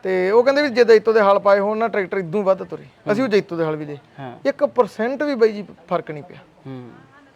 ਤੇ ਉਹ ਕਹਿੰਦੇ ਵੀ ਜੇ ਜੈਤੋ ਦੇ ਹਲ ਪਾਏ ਹੋਣ ਨਾ ਟਰੈਕਟਰ ਇਦੋਂ ਵੱਧ ਤੁਰੇ। ਅਸੀਂ ਉਹ ਜੈਤੋ ਦੇ ਹਲ ਵੀ ਦੇ। ਹਾਂ। 1% ਵੀ ਬਈ ਜੀ ਫ਼ਰਕ ਨਹੀਂ ਪਿਆ। ਹੂੰ।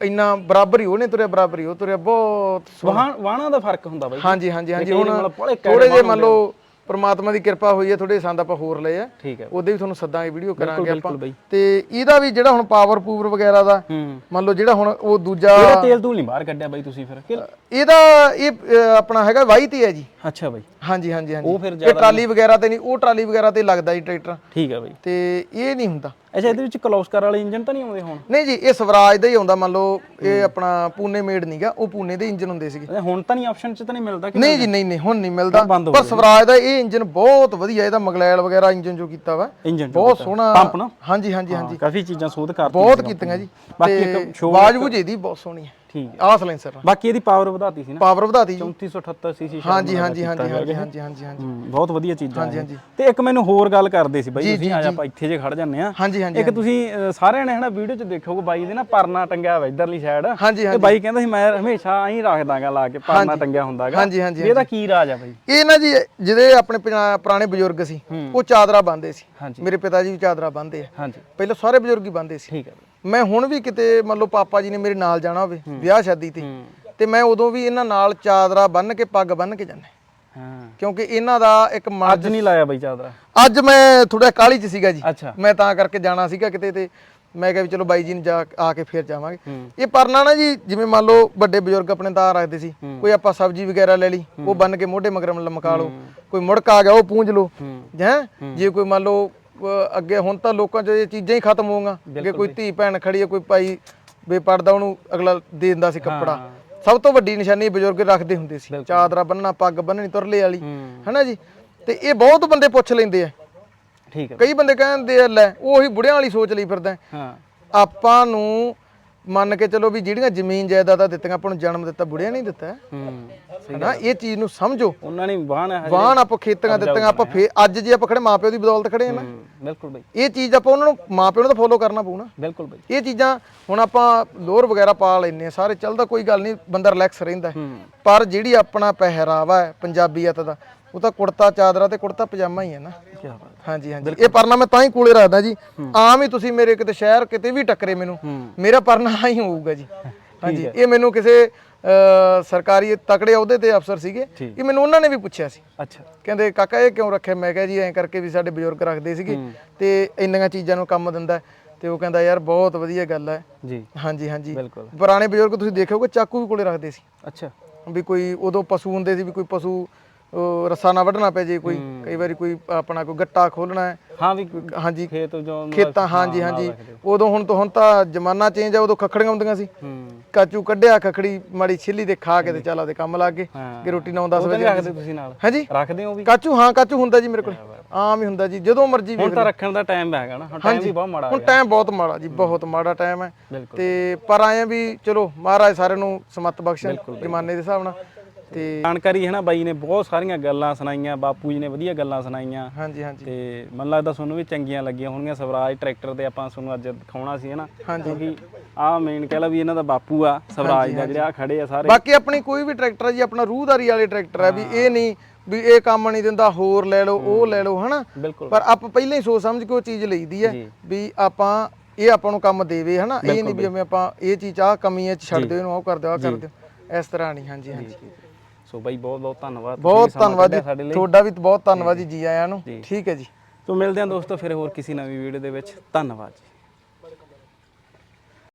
ਇੰਨਾ ਬਰਾਬਰ ਹੀ ਉਹਨੇ ਤੁਰਿਆ ਬਰਾਬਰ ਹੀ ਉਹ ਤੁਰਿਆ ਬਹੁਤ ਵਾਹਣ ਦਾ ਫ਼ਰਕ ਹੁੰਦਾ ਬਾਈ। ਹਾਂਜੀ ਹਾਂਜੀ ਹਾਂਜੀ ਹੁਣ ਥੋੜੇ ਜੇ ਮੰਨ ਲਓ ਪ੍ਰਮਾਤਮਾ ਦੀ ਕਿਰਪਾ ਹੋਈ ਹੈ ਥੋੜੇ ਸੰਦ ਆਪਾਂ ਹੋਰ ਲਏ ਆ। ਠੀਕ ਹੈ। ਉਹਦੇ ਵੀ ਤੁਹਾਨੂੰ ਸੱਦਾਂਗੇ ਵੀਡੀਓ ਕਰਾਂਗੇ ਆਪਾਂ। ਤੇ ਇਹਦਾ ਵੀ ਜਿਹੜਾ ਹੁਣ ਪਾਵਰ ਪੂਵਰ ਵਗੈਰਾ ਦਾ ਮੰਨ ਲਓ ਜਿਹੜਾ ਹੁਣ ਉਹ ਦੂਜਾ ਇਹਦਾ ਤੇਲ ਤੂਲ ਨਹੀਂ ਬਾਹਰ ਕੱਢਿਆ ਬਾਈ ਤੁਸੀਂ ਫਿਰ। ਇਹਦਾ ਇਹ ਅਹ, ਆਪਣਾ ਹੈਗਾ ਵਾਈ ਤੇ ਹੈ ਜੀ। ਅੱਛਾ ਬਾਈ। ਹਾਂਜੀ ਹਾਂਜੀ ਹਾਂਜੀ। ਉਹ ਫਿਰ ਇਹ ਟਰਾਲੀ ਵਗੈਰਾ ਤੇ ਨਹੀਂ ਉਹ ਟਰਾਲੀ ਵਗੈਰਾ ਤੇ ਲੱਗਦਾ ਜੀ ਟਰੈਕਟਰ। ਠੀਕ ਹੈ ਬਾਈ। ਤੇ ਇਹ ਨਹੀਂ ਹੁੰਦਾ। ਅੱਛਾ ਇਹਦੇ ਵਿੱਚ ਕਲੋਸਕਰ ਵਾਲੇ ਇੰਜਨ ਤਾਂ ਨਹੀਂ ਆਉਂਦੇ ਹੁਣ? ਨਹੀਂ ਜੀ ਇਹ ਸਵਰਾਜ ਦਾ ਹੀ ਆਉਂਦਾ ਮੰਨ ਲਓ ਇਹ ਆਪਣਾ ਪੂਨੇ ਮੇਡ ਨਹੀਂਗਾ ਉਹ ਪੂਨੇ ਦੇ ਇੰਜਨ ਹੁੰਦੇ ਸੀਗੇ। ਹੁਣ ਤਾਂ ਨਹੀਂ ਆਪਸ਼ਨ ਚ ਤਾਂ ਨਹੀਂ ਮਿਲਦਾ ਕਿ ਨਹੀਂ ਜੀ ਨਹੀਂ ਨਹੀਂ ਹੁਣ ਨਹੀਂ ਮਿਲਦਾ। ਬੰਦ ਹੋ ਪਰ ਸਵਰਾਜ ਦਾ ਇਹ ਇੰਜਨ ਬਹੁਤ ਵਧੀਆ ਇਹਦਾ ਮਗਲੈਲ ਵਗੈਰਾ ਇੰਜਨ ਜੋ ਕੀਤਾ ਵਾ ਇੰਜਨ ਬਹੁਤ ਸੋਹਣਾ। ਪੰਪ ਨਾ? ਹਾਂਜੀ ਹਾਂਜੀ ਹਾਂਜੀ। ਕਾਫੀ ਚੀਜ਼ਾਂ ਸੋਧ ਕਰਤੀ ਬਹੁਤ ਕੀਤੀਆਂ ਜੀ। ਬਾਕੀ ਤੇ ਇੱਕ ਆਵਾਜ਼ ਬੁਝ ਇਹਦੀ ਬਹੁਤ ਸੋਹਣੀ ਹੈ। ਠੀਕ ਹੈ। ਆਹ ਸਲੈਂਸਰ ਬਾਕੀ ਇਹਦੀ ਪਾਵਰ ਵਧਾਤੀ ਸੀ ਨਾ। ਪਾਵਰ ਵਧਾਤੀ ਜੀ। 3478 ਸੀਸੀ ਹਾਂਜੀ ਹਾਂਜੀ ਹਾਂਜੀ ਹਾਂਜੀ ਹਾਂਜੀ ਹਾਂਜੀ ਹਾਂਜੀ। ਬਹੁਤ ਵਧੀਆ ਚੀਜ਼ਾਂ ਹਾਂਜੀ। ਹਾਂਜੀ। ਤੇ ਇੱਕ ਮੈਨੂੰ ਹੋਰ ਗੱਲ ਕਰਦੇ ਸੀ ਬਾਈ ਤੁਸੀਂ ਆ ਜਾ ਆਪਾਂ ਇੱਥੇ ਜੇ ਖੜ ਜਾਂਦੇ ਆ ਹਾਂਜੀ ਹਾਂਜੀ ਇੱਕ ਤੁਸੀਂ ਸਾਰਿਆਂ ਨੇ ਹਨਾ ਵੀਡੀਓ 'ਚ ਦੇਖੋਗੇ ਬਾਈ ਦੇ ਨਾ ਪਰਨਾ ਟੰਗਿਆ ਹੋਇਆ ਇਧਰਲੀ ਸਾਈਡ ਤੇ ਬਾਈ ਕਹਿੰਦਾ ਸੀ ਮੈਂ ਹਮੇਸ਼ਾ ਐਂ ਰੱਖਦਾਗਾ ਲਾ ਕੇ ਪਰਨਾ ਟੰਗਿਆ ਹੁੰਦਾਗਾ। ਹਾਂਜੀ, ਹਾਂਜੀ, ਇਹਦਾ ਕੀ ਰਾਜ ਆ ਬਾਈ? ਇਹ ਨਾ ਜੀ ਜਿਹਦੇ ਆਪਣੇ ਪੁਰਾ- ਪੁਰਾਣੇ ਬਜ਼ੁਰਗ ਸੀ ਉਹ ਚਾਦਰਾ ਬੰਨਦੇ ਸੀ। ਮੇਰੇ ਪਿਤਾ ਜੀ ਵੀ ਚਾਦਰਾ ਬੰਨਦੇ ਆ। ਹਾਂਜੀ। ਪਹਿਲਾਂ ਸਾਰੇ ਬਜ਼ੁਰਗ ਹੀ ਬੰਨਦੇ ਸੀ। ਠੀਕ ਹੈ ਮੈਂ ਹੁਣ ਵੀ ਕਿਤੇ ਮੰਨ ਲਓ ਪਾਪਾ ਜੀ ਨੇ ਮੇਰੇ ਨਾਲ ਜਾਣਾ ਹੋਵੇ ਵਿਆਹ ਸ਼ਾਦੀ ਤੇ ਤੇ ਮੈਂ ਉਦੋਂ ਵੀ ਇਹਨਾਂ ਨਾਲ ਚਾਦਰਾ ਬੰਨ ਕੇ ਪੱਗ ਬੰਨ ਕੇ ਜਾਂਦਾ। ਹਾਂ। ਕਿਉਂਕਿ ਇਹਨਾਂ ਦਾ ਇੱਕ ਅੱਜ ਨਹੀਂ ਲਾਇਆ ਬਾਈ ਚਾਦਰਾ? ਅੱਜ ਮੈਂ ਥੋੜਾ ਕਾਲੀ ਚ ਸੀਗਾ ਜੀ। ਮੈਂ ਤਾਂ ਕਰਕੇ ਜਾਣਾ ਸੀਗਾ ਕਿਤੇ ਤੇ ਮੈਂ ਕਿਹਾ ਵੀ ਚਲੋ ਬਾਈ ਜੀ ਨੂੰ ਜਾ ਆ ਕੇ ਫੇਰ ਜਾਵਾਂਗੇ। ਇਹ ਪਰਨਾ ਨਾ ਜੀ ਜਿਵੇਂ ਮੰਨ ਲਓ ਵੱਡੇ ਬਜ਼ੁਰਗ ਆਪਣੇ ਤਾਂ ਰੱਖਦੇ ਸੀ ਕੋਈ ਆਪਾਂ ਸਬਜ਼ੀ ਵਗੈਰਾ ਲੈ ਲਈ ਉਹ ਬੰਨ ਕੇ ਮੋਢੇ ਮਗਰਮ ਲਮਕਾ ਲਓ ਕੋਈ ਮੁੜਕ ਆ ਗਿਆ ਉਹ ਪੂੰਝ ਲਓ। ਹੂੰ। ਜੇ ਕੋਈ ਮੰਨ ਲਓ ਅੱਗੇ ਹੁਣ ਤਾਂ ਲੋਕਾਂ 'ਚ ਇਹ ਚੀਜ਼ਾਂ ਹੀ ਖਤਮ ਹੋਊਗਾ ਅੱਗੇ ਕੋਈ ਧੀ ਭੈਣ ਖੜੀ ਹੈ ਕੋਈ ਭਾਈ ਬੇਪਰਦਾ ਉਹਨੂੰ ਅਗਲਾ ਦੇ ਦਿੰਦਾ ਸੀ ਕੱਪੜਾ। ਸਭ ਤੋਂ ਵੱਡੀ ਨਿਸ਼ਾਨੀ ਬਜ਼ੁਰਗ ਰੱਖਦੇ ਹੁੰਦੇ ਸੀ। ਚਾਦਰਾ ਬੰਨਣਾ ਪੱਗ ਬੰਨਣੀ ਤੁਰਲੇ ਵਾਲੀ। ਹੈਨਾ ਜੀ? ਤੇ ਇਹ ਬਹੁਤ ਬੰਦੇ ਪੁੱਛ ਲੈਂਦੇ ਆ। ਠੀਕ ਹੈ। ਕਈ ਬੰਦੇ ਕਹਿੰਦੇ ਆ ਲੈ ਉਹੀ ਬੁੜਿਆਂ ਵਾਲੀ ਸੋਚ ਲਈ ਫਿਰਦਾ ਹੈ। ਆਪਾਂ ਨੂੰ ਮੰਨ ਕੇ ਚਲੋ ਵੀ ਜਿਹੜੀਆਂ ਜ਼ਮੀਨ ਜਾਇਦਾਦਾਂ ਦਿੱਤੀਆਂ ਆਪਾਂ ਨੂੰ ਜਨਮ ਦਿੱਤਾ ਬੁੜਿਆਂ ਨਹੀਂ ਦਿੱਤਾ ਹੂੰ। ਹੈਨਾ ਇਹ ਚੀਜ਼ ਨੂੰ ਸਮਝੋ। ਉਹਨਾਂ ਨੇ ਵਾਹਣ ਵਾਹਣ ਆਪਾਂ ਖੇਤਾਂ ਦਿੱਤੀਆਂ ਆਪਾਂ ਫੇ ਅੱਜ ਜੇ ਆਪਾਂ ਖੜੇ ਮਾਪਿਓ ਦੀ ਬਦੌਲਤ ਖੜੇ ਆ ਨਾ। ਬਿਲਕੁਲ ਬਾਈ। ਇਹ ਚੀਜ਼ ਆਪਾਂ ਉਹਨਾਂ ਨੂੰ ਮਾਪਿਓ ਨੂੰ ਤਾਂ ਫੋਲੋ ਕਰਨਾ ਪਊ ਨਾ। ਬਿਲਕੁਲ ਬਾਈ। ਇਹ ਚੀਜ਼ਾਂ ਹੁਣ ਆਪਾਂ ਲੋਰ ਵਗੈਰਾ ਪਾ ਲੈਨੇ ਆ ਸਾਰੇ ਚੱਲਦਾ ਕੋਈ ਗੱਲ ਨਹੀਂ ਬੰਦਾ ਰਿਲੈਕਸ ਰਹਿੰਦਾ। ਪਰ ਜਿਹੜੀ ਆਪਣਾ ਪਹਿਰਾਵਾ ਹੈ ਪੰਜਾਬੀਅਤ ਦਾ ਉਹ ਤਾਂ ਕੁੜਤਾ ਚਾਦਰਾ ਤੇ ਕੁੜਤਾ ਪਜਾਮਾ ਹੀ ਹੈ ਨਾ। ਕੀ ਬਾਤ ਹਾਂਜੀ ਹਾਂਜੀ। ਇਹ ਪਰਨਾ ਮੈਂ ਤਾਂ ਹੀ ਕੋਲੇ ਰੱਖਦਾ ਜੀ। ਆਮ ਹੀ ਤੁਸੀਂ ਮੇਰੇ ਕਿਤੇ ਸ਼ਹਿਰ ਕਿਤੇ ਵੀ ਟੱਕਰੇ ਮੈਨੂੰ। ਮੇਰਾ ਪਰਨਾ ਹੀ ਹੋਊਗਾ ਜੀ। ਹਾਂਜੀ ਇਹ ਮੈਨੂੰ ਕਿਸੇ ਸਰਕਾਰੀ ਤਕੜੇ ਅਹੁਦੇ ਤੇ ਅਫਸਰ ਸੀਗੇ। ਇਹ ਮੈਨੂੰ ਉਹਨਾਂ ਨੇ ਵੀ ਪੁੱਛਿਆ ਸੀ। ਅੱਛਾ। ਕਹਿੰਦੇ ਕਾਕਾ ਇਹ ਕਿਉਂ ਰੱਖਿਆ? ਮੈਂ ਕਿਹਾ ਜੀ ਐਂ ਕਰਕੇ ਵੀ ਸਾਡੇ ਬਜ਼ੁਰਗ ਰੱਖਦੇ ਸੀਗੇ ਤੇ ਇੰਨੀਆਂ ਚੀਜ਼ਾਂ ਨੂੰ ਕੰਮ ਦਿੰਦਾ। ਤੇ ਉਹ ਕਹਿੰਦਾ ਯਾਰ ਬਹੁਤ ਵਧੀਆ ਗੱਲ ਹੈ। ਜੀ। ਹਾਂਜੀ ਹਾਂਜੀ। ਬਿਲਕੁਲ। ਪੁਰਾਣੇ ਬਜ਼ੁਰਗ ਤੁਸੀਂ ਦੇਖੋਗੇ ਚਾਕੂ ਵੀ ਕੋਲੇ ਰੱਖਦੇ ਸੀ। ਅੱਛਾ। ਵੀ ਕੋਈ ਉਦੋਂ ਪਸ਼ੂ ਹੁੰਦੇ ਸੀ ਵੀ ਕੋਈ ਪਸ਼ੂ ਰੱਸਾ ਨਾ ਵੱਢਣਾ ਪੈ ਜੇ ਕੋਈ। ਕਈ ਵਾਰੀ ਕੋਈ ਆਪਣਾ ਕੋਈ ਗੱਟਾ ਖੋਲਣਾ ਹੈ। ਹਾਂ ਵੀ ਹਾਂਜੀ। ਖੇਤ ਜੋ ਖੇਤਾਂ ਹਾਂਜੀ ਹਾਂਜੀ। ਉਦੋਂ ਹੁਣ ਤੋਂ ਹੁਣ ਤਾਂ ਜ਼ਮਾਨਾ ਚੇਂਜ ਆ ਉਦੋਂ ਖੱਖੜੀਆਂ ਹੁੰਦੀਆਂ ਸੀ। ਕਾਚੂ ਕੱਢਿਆ ਖਖੜੀ ਮਾੜੀ ਛਿੱਲੀ ਦੇ ਖਾ ਕੇ ਤੇ ਚੱਲ ਆਪਦੇ ਕੰਮ ਲੱਗ ਗਏ। ਕਿ ਰੋਟੀ 9-10 ਉਹ ਤਾਂ ਵਜੇ ਰੱਖਦੇ ਤੁਸੀਂ ਨਾਲ? ਹਾਂਜੀ। ਰੱਖਦੇ ਹੋ ਵੀ? ਕਾਚੂ ਹਾਂ ਕਾਚੂ ਹੁੰਦਾ ਜੀ ਮੇਰੇ ਕੋਲ। ਆਮ ਹੀ ਹੁੰਦਾ ਜੀ ਜਦੋਂ ਮਰਜ਼ੀ ਹੁਣ ਤਾਂ ਰੱਖਣ ਦਾ ਟਾਈਮ ਹੈਗਾ ਨਾ। ਹੁਣ ਟਾਈਮ ਵੀ ਬਹੁਤ ਮਾੜਾ ਹੁਣ ਟਾਈਮ ਬਹੁਤ ਮਾੜਾ ਜੀ ਬਹੁਤ ਮਾੜਾ ਟਾਈਮ ਹੈ। ਤੇ ਪਰ ਆਏ ਵੀ ਚਲੋ ਮਹਾਰਾਜ ਸਾਰਿਆਂ ਨੂੰ ਸਮਤ ਬਖਸ਼ਣ ਜ਼ਮਾਨੇ ਦੇ ਹਿਸਾਬ ਨਾਲ। ਤੇ ਜਾਣਕਾਰੀ ਹੈ ਨਾ ਬਾਈ ਨੇ ਬਹੁਤ ਸਾਰੀਆਂ ਗੱਲਾਂ ਸੁਣਾਈਆਂ ਬਾਪੂ ਜੀ ਨੇ ਵਧੀਆ ਗੱਲਾਂ ਸੁਣਾਈਆਂ। ਹਾਂਜੀ ਹਾਂਜੀ। ਤੇ ਮੈਨੂੰ ਲੱਗਦਾ ਤੁਹਾਨੂੰ ਵੀ ਚੰਗੀਆਂ ਲੱਗੀਆਂ ਹੋਣਗੀਆਂ ਸਵਰਾਜ ਟਰੈਕਟਰ ਤੇ ਆਪਾਂ ਤੁਹਾਨੂੰ ਅੱਜ ਦਿਖਾਉਣਾ ਸੀ ਹੈ ਨਾ? ਕਿਉਂਕਿ ਆਹ ਮੇਨ ਕਹਿ ਲਾ ਵੀ ਇਹਨਾਂ ਦਾ ਬਾਪੂ ਆ ਸਵਰਾਜ ਦਾ ਜਿਹੜੇ ਆ ਖੜੇ ਆ ਸਾਰੇ। ਬਾਕੀ ਆਪਣੀ ਕੋਈ ਵੀ ਟਰੈਕਟਰ ਹੈ ਜੀ ਆਪਣਾ ਰੂਹਦਾਰੀ ਵਾਲੇ ਟਰੈਕਟਰ ਹੈ ਵੀ ਇਹ ਨਹੀਂ ਵੀ ਇਹ ਕੰਮ ਨਹੀਂ ਦਿੰਦਾ ਹੋਰ ਲੈ ਲਓ ਉਹ ਲੈ ਲਓ ਹਨਾ? ਪਰ ਆਪਾਂ ਪਹਿਲਾਂ ਹੀ ਸੋਚ ਸਮਝ ਕੇ ਉਹ ਚੀਜ਼ ਲਈਦੀ ਹੈ। ਵੀ ਆਪਾਂ ਇਹ ਆਪਾਂ ਨੂੰ ਕੰਮ ਦੇਵੇ ਹਨਾ? ਇਹ ਨਹੀਂ ਵੀ ਜਿਵੇਂ ਆਪਾਂ ਇਹ ਚੀਜ਼ ਆਹ ਕਮੀ ਹੈ ਛੱਡ ਦਿਓ ਇਹਨੂੰ ਉਹ ਕਰ ਦਿਓ ਆਹ ਕਰ ਦਿਓ। ਇਸ ਤਰ੍ਹਾਂ ਨਹੀਂ ਹਾਂਜੀ ਹਾਂਜੀ। ਸੋ ਬਾਈ ਬਹੁਤ ਬਹੁਤ ਧੰਨਵਾਦ ਬਹੁਤ ਧੰਨਵਾਦ ਜੀ। ਸਾਡੇ ਲਈ। ਤੁਹਾਡਾ ਵੀ ਬਹੁਤ ਧੰਨਵਾਦ ਜੀ ਜੀ ਆਇਆਂ ਨੂੰ। ਠੀਕ ਹੈ ਜੀ। ਸੋ ਮਿਲਦੇ ਹਾਂ ਦੋਸਤੋ ਫਿਰ ਹੋਰ ਕਿਸੇ ਨਵੀਂ ਵੀਡੀਓ ਦੇ ਵਿੱਚ। ਧੰਨਵਾਦ ਜੀ।